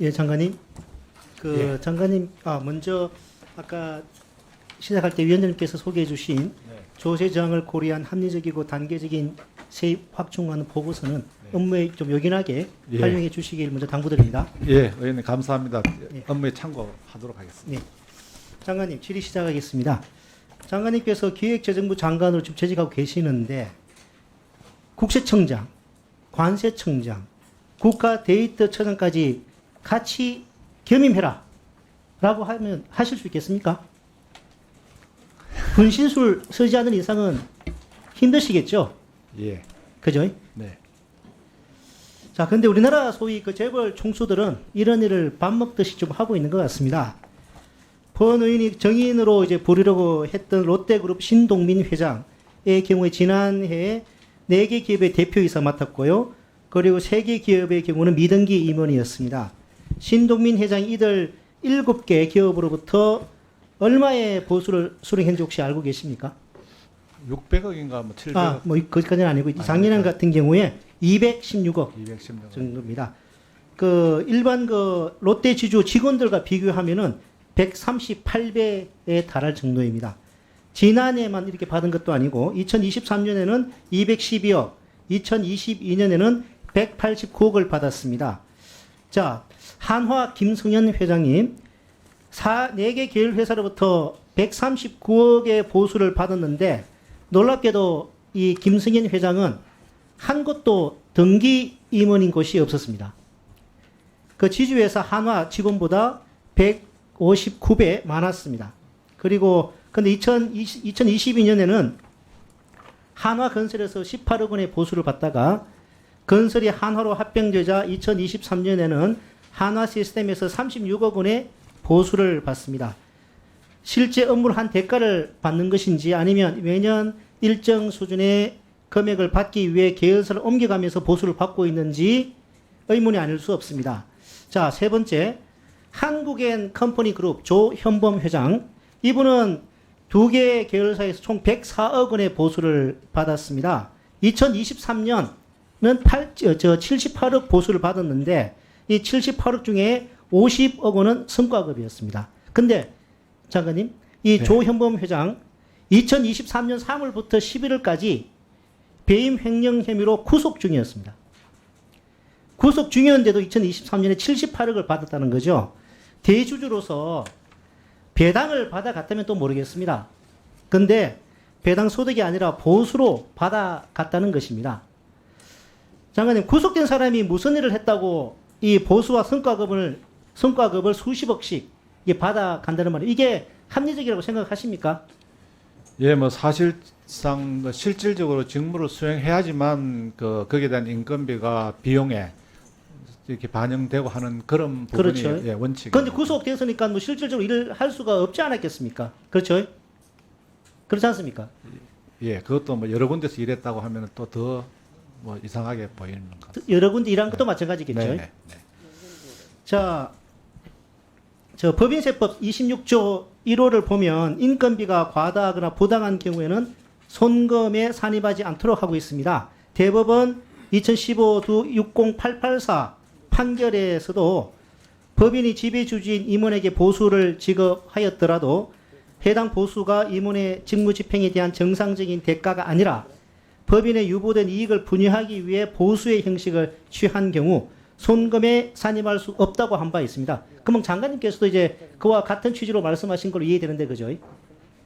예, 장관님. 그 예. 장관님 아 먼저 아까 시작할 때 위원장님께서 소개해 주신 네. 조세 저항을 고려한 합리적이고 단계적인 세입 확충하는 보고서는 업무에 좀 요긴하게 네. 예. 활용해 주시길 먼저 당부드립니다. 예, 의원님 감사합니다. 예. 업무에 참고하도록 하겠습니다. 네. 장관님 질의 시작하겠습니다. 장관님께서 기획재정부 장관으로 지금 재직하고 계시는데 국세청장, 관세청장, 국가 데이터 처장까지 같이 겸임해라 라고 하면 하실 수 있겠습니까? 분신술 쓰지 않는 이상은 힘드시겠죠? 예, 그죠? 네, 자, 근데 우리나라 소위 그 재벌 총수들은 이런 일을 밥 먹듯이 좀 하고 있는 것 같습니다. 본 의원이 정인으로 이제 부르려고 했던 롯데그룹 신동민 회장의 경우에 지난해 4개 기업의 대표이사 맡았고요. 그리고 3개 기업의 경우는 미등기 임원이었습니다. 신동민 회장이 이들 7개 기업으로부터 얼마의 보수를 수령했는지 혹시 알고 계십니까? 600억인가 뭐 700억, 아, 뭐 거기까지는 아니고 아닙니까? 작년 같은 경우에 216억 210억. 정도입니다. 그 일반 그 롯데 지주 직원들과 비교하면은 138배에 달할 정도입니다. 지난해만 이렇게 받은 것도 아니고 2023년에는 212억, 2022년에는 189억을 받았습니다. 자, 한화 김승현 회장님 4, 4개 계열 회사로부터 139억의 보수를 받았는데 놀랍게도 이 김승현 회장은 한 곳도 등기 임원인 곳이 없었습니다. 그 지주회사 한화 직원보다 159배 많았습니다. 그리고 근데 2020, 2022년에는 한화 건설에서 18억 원의 보수를 받다가 건설이 한화로 합병되자 2023년에는 한화 시스템에서 36억 원의 보수를 받습니다. 실제 업무를 한 대가를 받는 것인지 아니면 매년 일정 수준의 금액을 받기 위해 계열사를 옮겨가면서 보수를 받고 있는지 의문이 아닐 수 없습니다. 자, 세 번째. 한국엔 컴퍼니 그룹 조현범 회장. 이분은 두개 계열사에서 총 104억 원의 보수를 받았습니다. 2023년은 8, 저, 저 78억 보수를 받았는데 이 78억 중에 50억 원은 성과급이었습니다. 근데 장관님, 이 네. 조현범 회장 2023년 3월부터 11월까지 배임 횡령 혐의로 구속 중이었습니다. 구속 중이었는데도 2023년에 78억을 받았다는 거죠. 대주주로서 배당을 받아갔다면 또 모르겠습니다. 근데 배당 소득이 아니라 보수로 받아갔다는 것입니다. 장관님, 구속된 사람이 무슨 일을 했다고 이 보수와 성과급을, 성과급을 수십억씩 이게 받아간다는 말이에요. 이게 합리적이라고 생각하십니까? 예, 뭐 사실상 뭐 실질적으로 직무를 수행해야지만 그 거기에 대한 인건비가 비용에 이렇게 반영되고 하는 그런 부분이 그렇죠. 예, 원칙. 그런데 구속됐으니까 뭐 실질적으로 일을 할 수가 없지 않았겠습니까? 그렇죠? 그렇지 않습니까? 예, 그것도 뭐 여러 군데서 일했다고 하면 또 더 뭐 이상하게 보이는 것 같습니다. 여러 군데 일한 것도 마찬가지겠죠. 네, 네. 자, 저 법인세법 26조 1호를 보면 인건비가 과다하거나 부당한 경우에는 손금에 산입하지 않도록 하고 있습니다. 대법원 2015두 60884 판결에서도 법인이 지배주주인 임원에게 보수를 지급하였더라도 해당 보수가 임원의 직무집행에 대한 정상적인 대가가 아니라 법인의 유보된 이익을 분유하기 위해 보수의 형식을 취한 경우 손금에 산입할 수 없다고 한 바 있습니다. 그러면 장관님께서도 이제 그와 같은 취지로 말씀하신 걸로 이해되는데 그죠?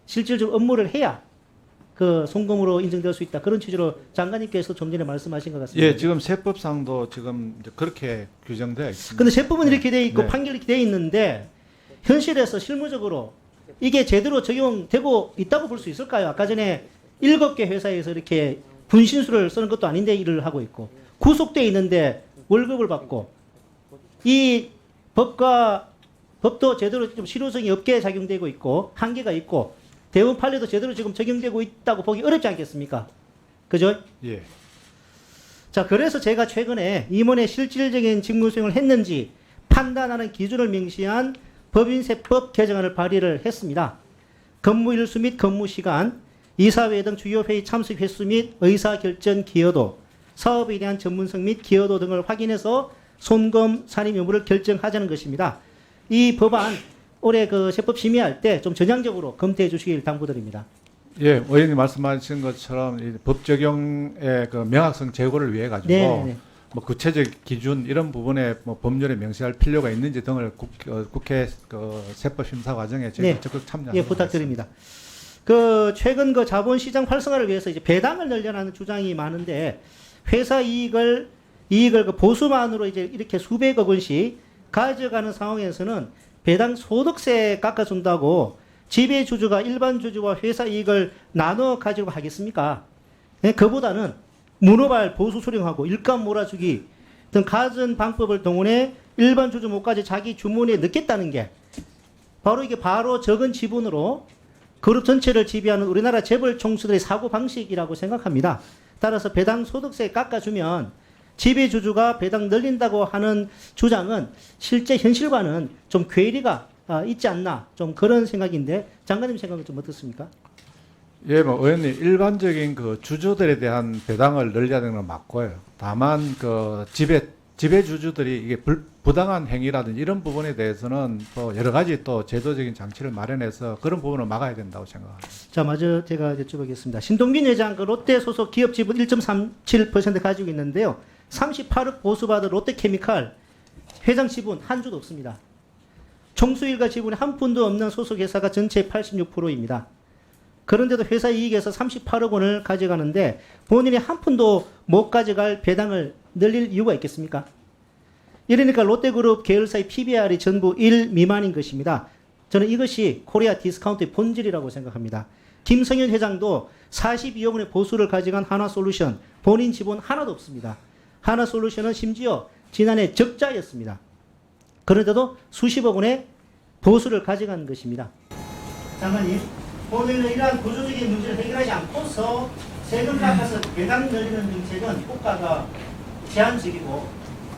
실질적으로 업무를 해야 그 송금으로 인정될 수 있다. 그런 취지로 장관님께서 좀 전에 말씀하신 것 같습니다. 예, 지금 세법상도 지금 그렇게 규정되어 있습니다. 근데 세법은 이렇게 돼 있고 네. 판결이 이렇게 돼 있는데 현실에서 실무적으로 이게 제대로 적용되고 있다고 볼 수 있을까요? 아까 전에 일곱 개 회사에서 이렇게 분신술을 쓰는 것도 아닌데 일을 하고 있고 구속돼 있는데 월급을 받고 이 법과 법도 제대로 좀 실효성이 없게 작용되고 있고 한계가 있고 대원 판례도 제대로 지금 적용되고 있다고 보기 어렵지 않겠습니까? 그죠? 예. 자, 그래서 제가 최근에 임원의 실질적인 직무 수행을 했는지 판단하는 기준을 명시한 법인세법 개정안을 발의를 했습니다. 근무 일수 및 근무 시간, 이사회 등 주요 회의 참석 횟수 및 의사 결정 기여도, 사업에 대한 전문성 및 기여도 등을 확인해서 손검 산임 여부를 결정하자는 것입니다. 이 법안 올해 그 세법 심의할 때 좀 전향적으로 검토해 주시길 당부드립니다. 예, 의원님 말씀하신 것처럼 이법 적용의 그 명확성 제고를 위해 가지고 네, 네. 뭐 구체적 기준 이런 부분에 뭐 법률에 명시할 필요가 있는지 등을 국, 어, 국회 그 세법 심사 과정에 저희가 네. 적극 참여하도록 예, 부탁드립니다. 그 최근 그 자본시장 활성화를 위해서 이제 배당을 늘려라는 주장이 많은데 회사 이익을 이익을 그 보수만으로 이제 이렇게 수백억 원씩 가져가는 상황에서는 배당 소득세 깎아준다고 지배 주주가 일반 주주와 회사 이익을 나눠 가지고 하겠습니까? 예, 그보다는 문어발 보수 수령하고 일감 몰아주기 등 가진 방법을 동원해 일반 주주 목까지 자기 주문에 넣겠다는 게 바로 이게 바로 적은 지분으로 그룹 전체를 지배하는 우리나라 재벌 총수들의 사고 방식이라고 생각합니다. 따라서 배당 소득세 깎아주면 지배 주주가 배당 늘린다고 하는 주장은 실제 현실과는 좀 괴리가 아, 있지 않나 좀 그런 생각인데 장관님 생각은 좀 어떻습니까? 예, 뭐 의원님 일반적인 그 주주들에 대한 배당을 늘려야 되는 건 맞고요. 다만 그 지배 지배 주주들이 이게 불, 부당한 행위라든지 이런 부분에 대해서는 또 여러 가지 또 제도적인 장치를 마련해서 그런 부분을 막아야 된다고 생각합니다. 자, 마저 제가 여쭤보겠습니다. 신동빈 회장 그 롯데 소속 기업 지분 1.37% 가지고 있는데요. 38억 보수받은 롯데케미칼 회장 지분 한 주도 없습니다. 총수 일가 지분이 한 푼도 없는 소속 회사가 전체 86%입니다. 그런데도 회사 이익에서 38억 원을 가져가는데 본인이 한 푼도 못 가져갈 배당을 늘릴 이유가 있겠습니까? 이러니까 롯데그룹 계열사의 PBR이 전부 1 미만인 것입니다. 저는 이것이 코리아 디스카운트의 본질이라고 생각합니다. 김성현 회장도 42억 원의 보수를 가져간 하나솔루션 본인 지분 하나도 없습니다. 하나솔루션은 심지어 지난해 적자였습니다. 그런데도 수십억 원의 보수를 가져간 것입니다. 장관님, 오늘은 이러한 구조적인 문제를 해결하지 않고서 세금 깎아서 배당 늘리는 정책은 효과가 제한적이고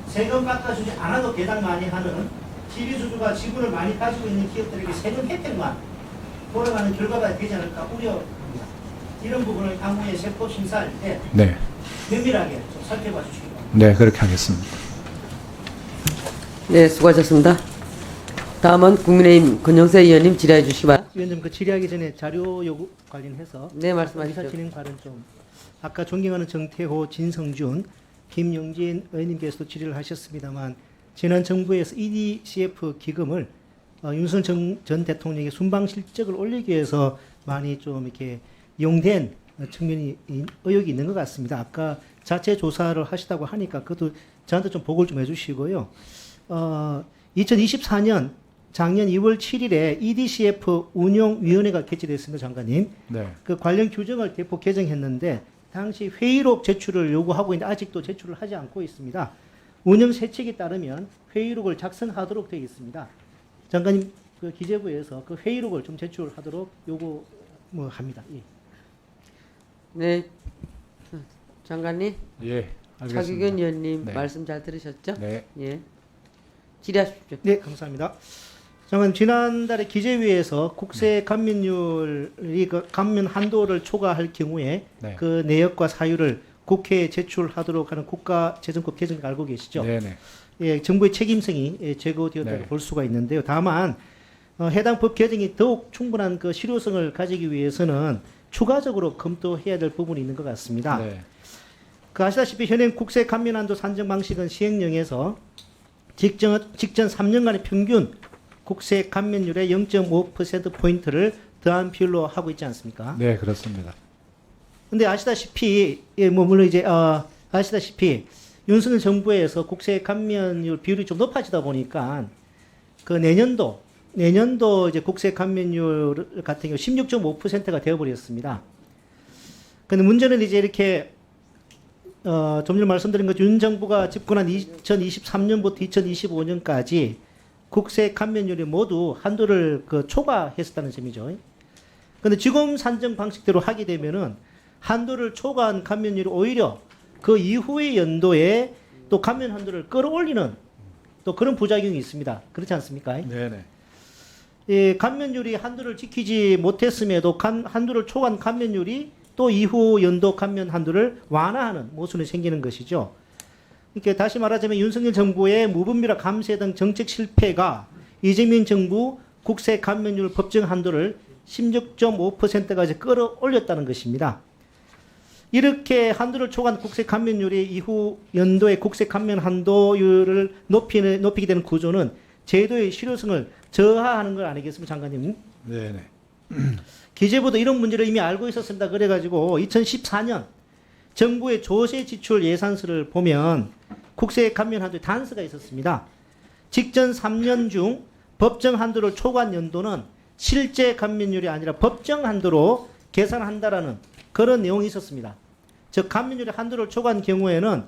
세금 깎아주지 않아도 배당 많이 하는 지배주주가 지분을 많이 가지고 있는 기업들에게 세금 혜택만 돌아가는 결과가 되지 않을까 우려합니다. 이런 부분을 향후에 세법 심사할 때 네, 면밀하게 좀 살펴봐 주시기 바랍니다. 네 그렇게 하겠습니다. 네, 수고하셨습니다. 다음은 국민의힘 권영세 의원님 질의해 주시기 바랍니다. 위원님 그 질의하기 전에 자료 요구 관련해서 네, 의사 말씀하시죠. 진행 발언 좀 아까 존경하는 정태호, 진성준, 김용진 의원님께서도 질의를 하셨습니다만 지난 정부에서 EDCF 기금을 어, 윤석열 정- 전 대통령의 순방 실적을 올리기 위해서 많이 좀 이렇게 이용된 측면이 이- 의혹이 있는 것 같습니다. 아까 자체 조사를 하시다고 하니까 그것도 저한테 좀 보고를 좀 해주시고요. 어, 2024년 작년 2월 7일에 EDCF 운용위원회가 개최됐습니다, 장관님. 네, 그 관련 규정을 대폭 개정했는데 당시 회의록 제출을 요구하고 있는데 아직도 제출을 하지 않고 있습니다. 운영 세칙에 따르면 회의록을 작성하도록 되어 있습니다. 장관님 그 기재부에서 그 회의록을 좀 제출하도록 요구 뭐 합니다. 예. 네, 장관님, 예, 차기근 알겠습니다. 의원님 네. 말씀 잘 들으셨죠? 네, 예, 질의하십시오. 네, 감사합니다. 장관님 지난달에 기재위에서 국세 감면율이 그 감면 한도를 초과할 경우에 네, 그 내역과 사유를 국회에 제출하도록 하는 국가재정법 개정을 알고 계시죠? 네, 네, 예, 정부의 책임성이 예, 제거되었다고 네. 볼 수가 있는데요. 다만 어, 해당 법 개정이 더욱 충분한 그 실효성을 가지기 위해서는 추가적으로 검토해야 될 부분이 있는 것 같습니다. 네, 그 아시다시피 현행 국세 감면한도 산정 방식은 시행령에서 직전 직전 3년간의 평균 국세 감면율의 0.5% 포인트를 더한 비율로 하고 있지 않습니까? 네, 그렇습니다. 근데 아시다시피 예, 뭐 물론 이제 어, 아시다시피 윤석열 정부에서 국세 감면율 비율이 좀 높아지다 보니까 그 내년도 내년도 이제 국세 감면율 같은 경우 16.5%가 되어버렸습니다. 근데 문제는 이제 이렇게 어, 좀 전에 말씀드린 것윤 정부가 집권한 2023년부터 2025년까지 국세 감면율이 모두 한도를 그 초과했었다는 점이죠. 근데 지금 산정 방식대로 하게 되면은 한도를 초과한 감면율이 오히려 그 이후의 연도에 또 감면 한도를 끌어올리는 또 그런 부작용이 있습니다. 그렇지 않습니까? 네, 네, 예, 감면율이 한도를 지키지 못했음에도 간- 한도를 초과한 감면율이 또 이후 연도 감면 한도를 완화하는 모순이 생기는 것이죠. 이렇게 다시 말하자면 윤석열 정부의 무분별한 감세 등 정책 실패가 이재명 정부 국세 감면율 법정 한도를 16.5%까지 끌어올렸다는 것입니다. 이렇게 한도를 초과한 국세 감면율이 이후 연도의 국세 감면 한도율을 높이는, 높이게 되는 구조는 제도의 실효성을 저하하는 걸 아니겠습니까, 장관님? 네네. 기재부도 이런 문제를 이미 알고 있었습니다. 그래가지고 2014년 정부의 조세 지출 예산서를 보면 국세 감면 한도에 단서가 있었습니다. 직전 3년 중 법정 한도를 초과한 연도는 실제 감면율이 아니라 법정 한도로 계산한다라는 그런 내용이 있었습니다. 즉 감면율의 한도를 초과한 경우에는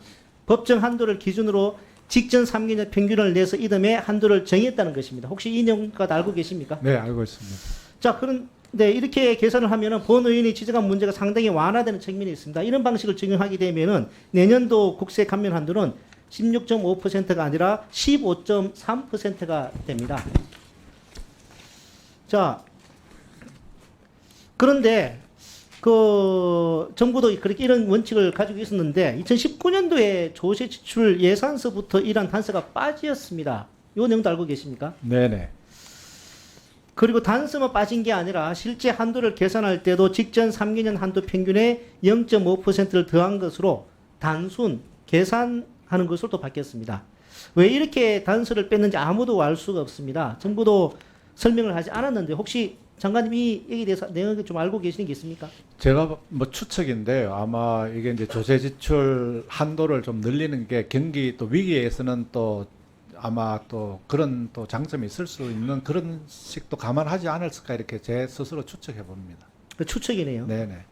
법정 한도를 기준으로 직전 3개년 평균을 내서 이듬해 한도를 정했다는 것입니다. 혹시 이 내용까지 알고 계십니까? 네, 알고 있습니다. 자, 그런 데 이렇게 계산을 하면은 본 의원이 지적한 문제가 상당히 완화되는 측면이 있습니다. 이런 방식을 적용하게 되면은 내년도 국세 감면 한도는 16.5%가 아니라 15.3%가 됩니다. 자, 그런데 그 정부도 그렇게 이런 원칙을 가지고 있었는데 2019년도에 조세 지출 예산서부터 이런 단서가 빠지었습니다. 이 내용도 알고 계십니까? 네네. 그리고 단서만 빠진 게 아니라 실제 한도를 계산할 때도 직전 3개년 한도 평균에 0.5%를 더한 것으로 단순 계산하는 것으로 또 바뀌었습니다. 왜 이렇게 단서를 뺐는지 아무도 알 수가 없습니다. 정부도 설명을 하지 않았는데 혹시 장관님 이 얘기에 대해서 내용을 좀 알고 계시는 게 있습니까? 제가 뭐 추측인데요. 아마 이게 이제 조세 지출 한도를 좀 늘리는 게 경기 또 위기에서는 또 아마 또 그런 또 장점이 있을 수 있는 그런 식도 감안하지 않았을까 이렇게 제 스스로 추측해 봅니다. 그 추측이네요. 네네.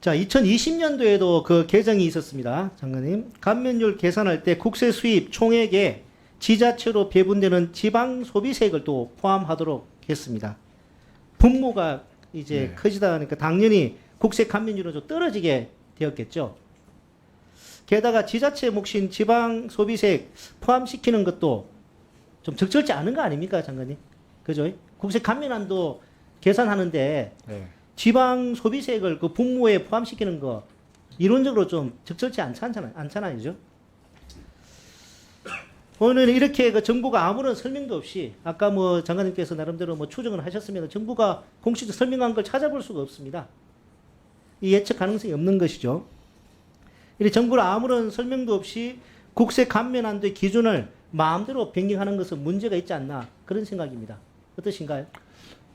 자, 2020년도에도 그 개정이 있었습니다. 장관님. 감면율 계산할 때 국세 수입 총액에 지자체로 배분되는 지방 소비세액을 또 포함하도록 했습니다. 분모가 이제 네. 커지다 보니까 당연히 국세 감면율은 좀 떨어지게 되었겠죠. 게다가 지자체 몫인 지방 소비세액 포함시키는 것도 좀 적절치 않은 거 아닙니까, 장관님? 그죠? 국세 감면한도 계산하는데 네. 지방 소비세액을 그 분모에 포함시키는 거 이론적으로 좀 적절치 않잖아요. 않잖아요. 오늘 이렇게 그 정부가 아무런 설명도 없이 아까 뭐 장관님께서 나름대로 뭐 추정을 하셨으면 정부가 공식적 설명한 걸 찾아볼 수가 없습니다. 이 예측 가능성이 없는 것이죠. 이 정부는 아무런 설명도 없이 국세 감면한도의 기준을 마음대로 변경하는 것은 문제가 있지 않나 그런 생각입니다. 어떠신가요?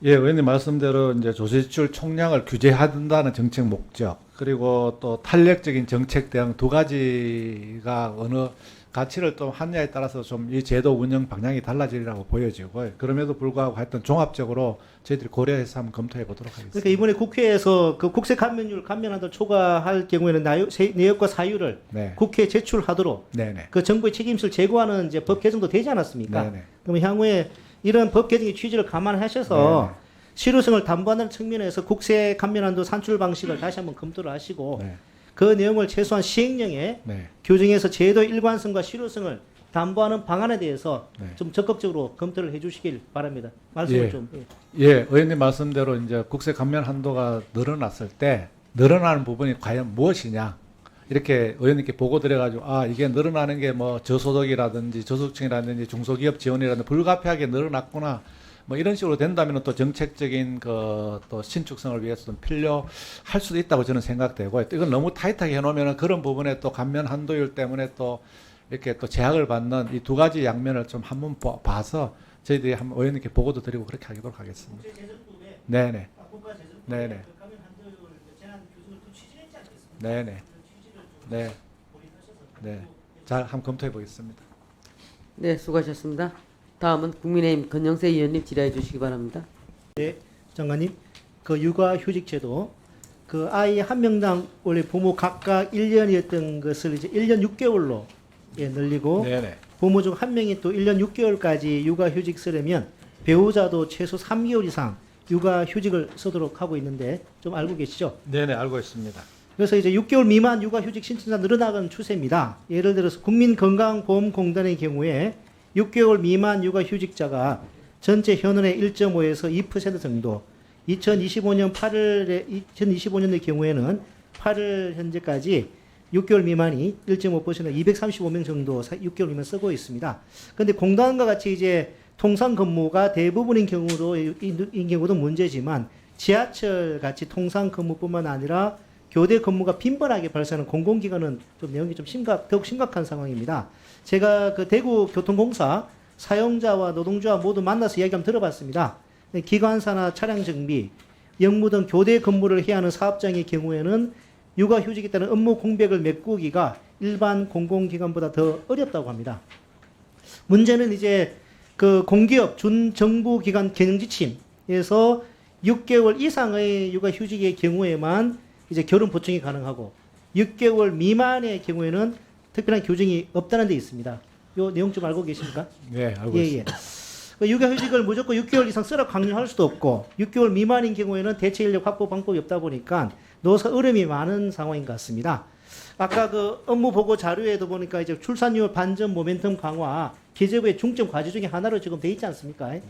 예, 의원님 말씀대로 이제 조세지출 총량을 규제한다는 정책 목적 그리고 또 탄력적인 정책 대응 두 가지가 어느 가치를 또 하느냐에 따라서 좀 이 제도 운영 방향이 달라지리라고 보여지고 그럼에도 불구하고 하여튼 종합적으로 저희들이 고려해서 한번 검토해 보도록 하겠습니다. 그러니까 이번에 국회에서 그 국세 감면율 감면한도 초과할 경우에는 나요- 세- 내역과 사유를 네, 국회에 제출하도록 네네, 그 정부의 책임을 제고하는 이제 법 개정도 되지 않았습니까? 네네, 그러면 향후에 이런 법 개정의 취지를 감안하셔서 네. 실효성을 담보하는 측면에서 국세 감면한도 산출 방식을 다시 한번 검토를 하시고 네, 그 내용을 최소한 시행령에 네, 교정해서 제도 일관성과 실효성을 담보하는 방안에 대해서 네. 좀 적극적으로 검토를 해주시길 바랍니다. 말씀을 예. 좀. 예. 예, 의원님 말씀대로 이제 국세 감면 한도가 늘어났을 때 늘어나는 부분이 과연 무엇이냐 이렇게 의원님께 보고 드려가지고 아 이게 늘어나는 게 뭐 저소득이라든지 저소득층이라든지 중소기업 지원이라든지 불가피하게 늘어났구나 뭐 이런 식으로 된다면 또 정책적인 그 또 신축성을 위해서 좀 필요할 수도 있다고 저는 생각되고 이건 너무 타이트하게 해놓으면 그런 부분에 또 감면 한도율 때문에 또 이렇게 또 제약을 받는 이 두 가지 양면을 좀 한번 봐- 봐서 저희들이 한번 의원님께 보고도 드리고 그렇게 하도록 하겠습니다. 네네. 네네. 네네. 네. 네. 잘 한번 검토해 보겠습니다. 네, 수고하셨습니다. 다음은 국민의힘 권영세 의원님 질의해 주시기 바랍니다. 네, 장관님. 그 육아휴직제도 그 아이 한 명당 원래 부모 각각 1년이었던 것을 이제 1년 6개월로 예, 늘리고 네네. 부모 중 한 명이 또 1년 6개월까지 육아휴직 쓰려면 배우자도 최소 3개월 이상 육아휴직을 쓰도록 하고 있는데 좀 알고 계시죠? 네네 알고 있습니다. 그래서 이제 6개월 미만 육아휴직 신청자 늘어나가는 추세입니다. 예를 들어서 국민건강보험공단의 경우에 6개월 미만 육아휴직자가 전체 현원의 1.5에서 2% 정도, 2025년 8월에 2025년의 경우에는 8월 현재까지 6개월 미만이 1.5%는 235명 정도 사- 6개월 미만 쓰고 있습니다. 근데 공단과 같이 이제 통상 근무가 대부분인 경우도 인 경우도 문제지만 지하철 같이 통상 근무뿐만 아니라 교대 근무가 빈번하게 발생하는 공공기관은 좀 내용이 좀 심각 더욱 심각한 상황입니다. 제가 그 대구 교통공사 사용자와 노동자와 모두 만나서 이야기 한번 들어봤습니다. 기관사나 차량 정비, 영무 등 교대 근무를 해야 하는 사업장의 경우에는 육아휴직에 따른 업무 공백을 메꾸기가 일반 공공기관보다 더 어렵다고 합니다. 문제는 이제 그 공기업 준정부기관 경영지침에서 6개월 이상의 육아휴직의 경우에만 이제 결혼 보충이 가능하고 6개월 미만의 경우에는 특별한 규정이 없다는 데 있습니다. 요 내용 좀 알고 계십니까? 네, 알고 예, 있습니다. 예. 그 육아휴직을 무조건 6개월 이상 쓰라 강요할 수도 없고 6개월 미만인 경우에는 대체 인력 확보 방법이 없다 보니까 노사 어려움이 많은 상황인 것 같습니다. 아까 그 업무 보고 자료에도 보니까 이제 출산율 반전 모멘텀 강화 기재부의 중점 과제 중에 하나로 지금 돼 있지 않습니까? 네.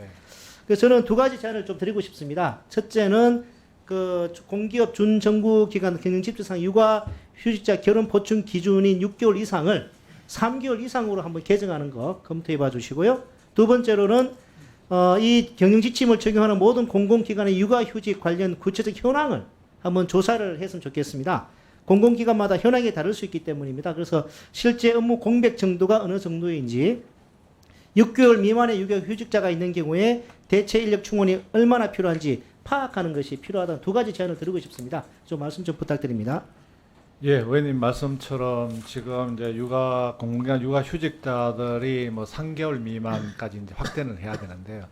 그래서 저는 두 가지 제안을 좀 드리고 싶습니다. 첫째는 그 공기업 준정부기관 경영 집주상 육아 휴직자 결혼 보충 기준인 6개월 이상을 3개월 이상으로 한번 개정하는 거 검토해 봐 주시고요. 두 번째로는 어, 이 경영 지침을 적용하는 모든 공공기관의 육아휴직 관련 구체적 현황을 한번 조사를 했으면 좋겠습니다. 공공기관마다 현황이 다를 수 있기 때문입니다. 그래서 실제 업무 공백 정도가 어느 정도인지 6개월 미만의 육아휴직자가 있는 경우에 대체 인력 충원이 얼마나 필요한지 파악하는 것이 필요하다는 두 가지 제안을 드리고 싶습니다. 좀 말씀 좀 부탁드립니다. 예, 의원님 말씀처럼 지금 이제 육아 공공기관 육아 휴직자들이 뭐 3개월 미만까지 이제 확대는 해야 되는데요.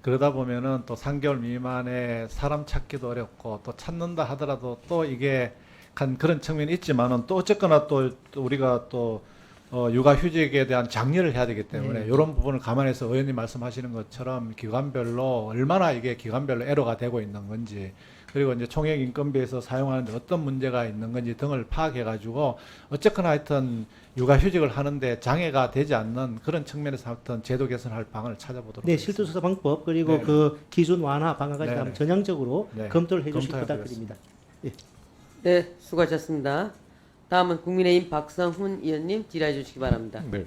그러다 보면은 또 3개월 미만에 사람 찾기도 어렵고 또 찾는다 하더라도 또 이게 간 그런 측면이 있지만은 또 어쨌거나 또, 또 우리가 또 어, 육아휴직에 대한 장려를 해야 되기 때문에 네. 이런 부분을 감안해서 의원님 말씀하시는 것처럼 기관별로 얼마나 이게 기관별로 에러가 되고 있는 건지 그리고 이제 총액 인건비에서 사용하는데 어떤 문제가 있는 건지 등을 파악해 가지고 어쨌거나 하여튼 육아휴직을 하는데 장애가 되지 않는 그런 측면에서 하여튼 제도 개선할 방안을 찾아보도록 네, 하겠습니다. 실질조사 방법 그리고 네. 그 기준 완화 방안까지 네. 전향적으로 네, 검토를 해주시기 검토해 부탁드립니다. 네, 수고하셨습니다. 다음은 국민의힘 박성훈 의원님 질의해 주시기 바랍니다. 네.